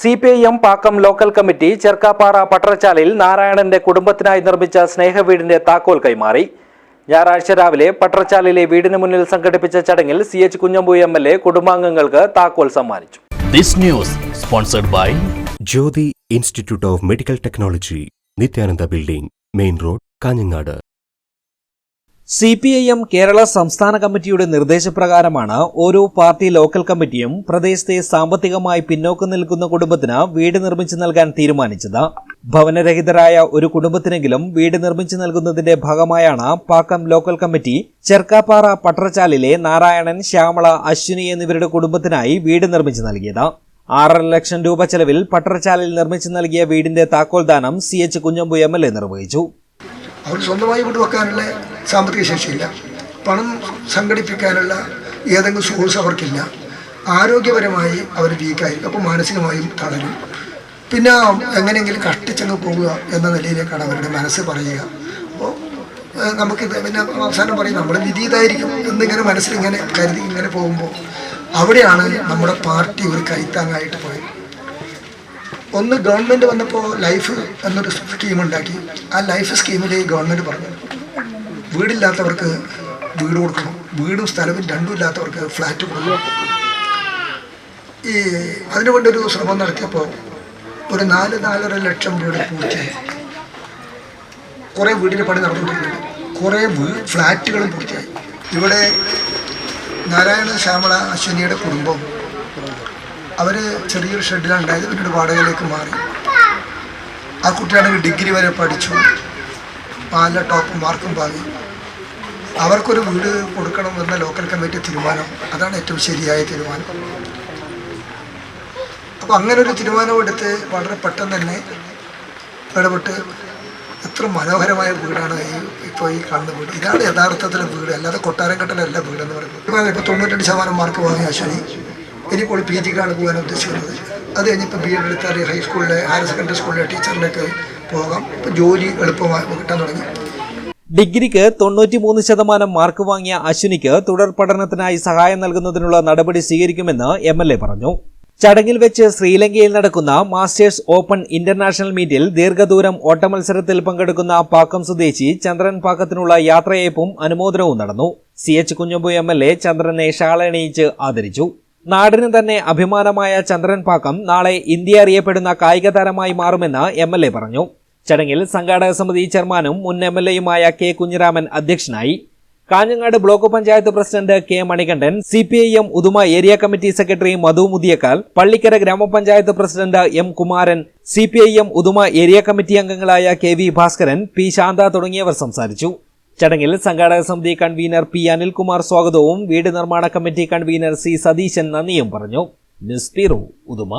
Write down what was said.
C P I M Pakkam local committee Cherkkappara പട്ടറച്ചാലിൽ നാരായണന്റെ കുടുംബത്തിനായി നിർമ്മിച്ച സ്നേഹവീടിന്റെ താക്കോൽ കൈമാറി. ഞായറാഴ്ച രാവിലെ പട്ടറച്ചാലിലെ വീടിന് മുന്നിൽ സംഘടിപ്പിച്ച ചടങ്ങിൽ C H Kunhambu M L A കുടുംബാംഗങ്ങൾക്ക് താക്കോൽ സമ്മാനിച്ചു. This news sponsored by Jyothi institute of medical technology Nithyananda building main road Kanhangad. C P I M Kerala സംസ്ഥാന കമ്മിറ്റിയുടെ നിർദ്ദേശപ്രകാരമാണ് ഓരോ പാർട്ടി ലോക്കൽ കമ്മിറ്റിയും പ്രദേശത്തെ സാമ്പത്തികമായി പിന്നോക്കം നിൽക്കുന്ന കുടുംബത്തിന് വീട് നിർമ്മിച്ചു നൽകാൻ തീരുമാനിച്ചത്. ഭവനരഹിതരായ ഒരു കുടുംബത്തിനെങ്കിലും വീട് നിർമ്മിച്ചു നൽകുന്നതിന്റെ ഭാഗമായാണ് പാക്കം ലോക്കൽ കമ്മിറ്റി ചെർക്കാപ്പാറ പട്ടറച്ചാലിലെ നാരായണൻ ശ്യാമള അശ്വിനി എന്നിവരുടെ കുടുംബത്തിനായി വീട് നിർമ്മിച്ചു നൽകിയത്. ആറര ലക്ഷം രൂപ ചെലവിൽ പട്ടറച്ചാലിൽ നിർമ്മിച്ചു നൽകിയ വീടിന്റെ താക്കോൽദാനം C H Kunhambu M L A നിർവഹിച്ചു. അവർ സ്വന്തമായി വീട് സാമ്പത്തിക ശേഷിയില്ല. പണം സംഘടിപ്പിക്കാനുള്ള ഏതെങ്കിലും സോഴ്സ് അവർക്കില്ല. ആരോഗ്യപരമായി അവർ വീക്കായിരിക്കും. അപ്പോൾ മാനസികമായും തളരും. പിന്നെ എങ്ങനെയെങ്കിലും കഷ്ടിച്ചങ്ങ് പോവുക എന്ന നിലയിലേക്കാണ് അവരുടെ മനസ്സ് പറയുക. അപ്പോൾ നമുക്ക് പിന്നെ അവസാനം പറയും നമ്മൾ വിധി ഇതായിരിക്കും എന്നിങ്ങനെ മനസ്സിലിങ്ങനെ കരുതി ഇങ്ങനെ പോകുമ്പോൾ അവിടെയാണ് നമ്മുടെ പാർട്ടി ഒരു കൈത്താങ്ങായിട്ട് പോയത്. ഒന്ന് ഗവൺമെന്റ് വന്നപ്പോൾ ലൈഫ് എന്നൊരു സ്കീം ഉണ്ടാക്കി. ആ ലൈഫ് സ്കീമിൽ ഗവൺമെന്റ് പറഞ്ഞു. വീടില്ലാത്തവർക്ക് വീട് കൊടുക്കണം. വീടും സ്ഥലവും രണ്ടും ഇല്ലാത്തവർക്ക് ഫ്ലാറ്റ് കൊടുക്കണം. ഈ അതിനു വേണ്ടി ഒരു ശ്രമം നടത്തിയപ്പോൾ ഒരു നാല് നാലര ലക്ഷം വീട് പൂർത്തിയായി കുറേ വീടിന്റെ പണി നടന്നുകൊണ്ടിരിക്കുന്നു. കുറേ വീ ഫ്ലാറ്റുകളും പൂർത്തിയായി ഇവിടെ നാരായണ ശ്യാമള അശ്വിനിയുടെ കുടുംബം അവർ ചെറിയൊരു ഷെഡിലാണ് ഉണ്ടായത്. പിന്നീട് വാടകയിലേക്ക് മാറി. ആ കുട്ടിയാണെങ്കിൽ ഡിഗ്രി വരെ പഠിച്ചു. നല്ല ടോപ്പ് മാർക്കും വാങ്ങി അവർക്കൊരു വീട് കൊടുക്കണം എന്ന ലോക്കൽ കമ്മിറ്റി തീരുമാനം. അതാണ് ഏറ്റവും ശരിയായ തീരുമാനം. അപ്പോൾ അങ്ങനെ ഒരു തീരുമാനം എടുത്ത് വളരെ പെട്ടെന്ന് തന്നെ ഇടപെട്ട് എത്ര മനോഹരമായ വീടാണ് ഈ ഇപ്പോൾ ഈ കാണുന്ന വീട്. ഇതാണ് യഥാർത്ഥത്തിലെ വീട്. അല്ലാതെ കൊട്ടാരം കെട്ടലല്ല വീടെന്ന് പറയുന്നത്. ഇപ്പോൾ ഇപ്പോൾ തൊണ്ണൂറ്റെട്ട് ശതമാനം മാർക്ക് വാങ്ങിയ അശ്വനി ഇനിയിപ്പോൾ പി ജിക്കാണ് പോകാൻ ഉദ്ദേശിക്കുന്നത്. അത് കഴിഞ്ഞിപ്പോൾ ബി എഡ് എടുത്താൽ ഹൈസ്കൂളിലെ ഹയർ സെക്കൻഡറി സ്കൂളിലെ ടീച്ചറിലേക്ക് പോകാം. ജോലി എളുപ്പമായി കിട്ടാൻ തുടങ്ങി. ഡിഗ്രിക്ക് തൊണ്ണൂറ്റിമൂന്ന് ശതമാനം മാർക്ക് വാങ്ങിയ അശ്വിനിക്ക് തുടർ പഠനത്തിനായി സഹായം നൽകുന്നതിനുള്ള നടപടി സ്വീകരിക്കുമെന്ന് എം എൽ എ പറഞ്ഞു. ചടങ്ങിൽ വെച്ച് ശ്രീലങ്കയിൽ നടക്കുന്ന മാസ്റ്റേഴ്സ് ഓപ്പൺ ഇന്റർനാഷണൽ മീറ്റിൽ ദീർഘദൂരം ഓട്ടമത്സരത്തിൽ പങ്കെടുക്കുന്ന പാക്കം സ്വദേശി ചന്ദ്രൻ പാക്കത്തിനുള്ള യാത്രയയപ്പും അനുമോദനവും നടന്നു. C H Kunhambu M L A ചന്ദ്രനെ ഷാളണിയിച്ച് ആദരിച്ചു. നാടിന് തന്നെ അഭിമാനമായ ചന്ദ്രൻ പാക്കം നാളെ ഇന്ത്യ അറിയപ്പെടുന്ന കായിക താരമായി മാറുമെന്ന് എം എൽ എ പറഞ്ഞു. ചടങ്ങിൽ സംഘാടക സമിതി ചെയർമാനും മുൻ എം എൽ എയുമായ കെ കുഞ്ഞിരാമൻ അധ്യക്ഷനായി. Kanhangad block panchayat president K Manikandan C P I M Uduma area committee secretary Madhu Muthiyakkal Pallikkara ഗ്രാമപഞ്ചായത്ത് president M Kumaran C P I M Uduma area committee അംഗങ്ങളായ K V Bhaskaran P Shantha തുടങ്ങിയവർ സംസാരിച്ചു. ചടങ്ങിൽ സംഘാടക സമിതി convener P Anilkumar സ്വാഗതവും വീട് നിർമ്മാണ കമ്മിറ്റി കൺവീനർ സി സതീശൻ നന്ദിയും പറഞ്ഞു. ഉദുമ.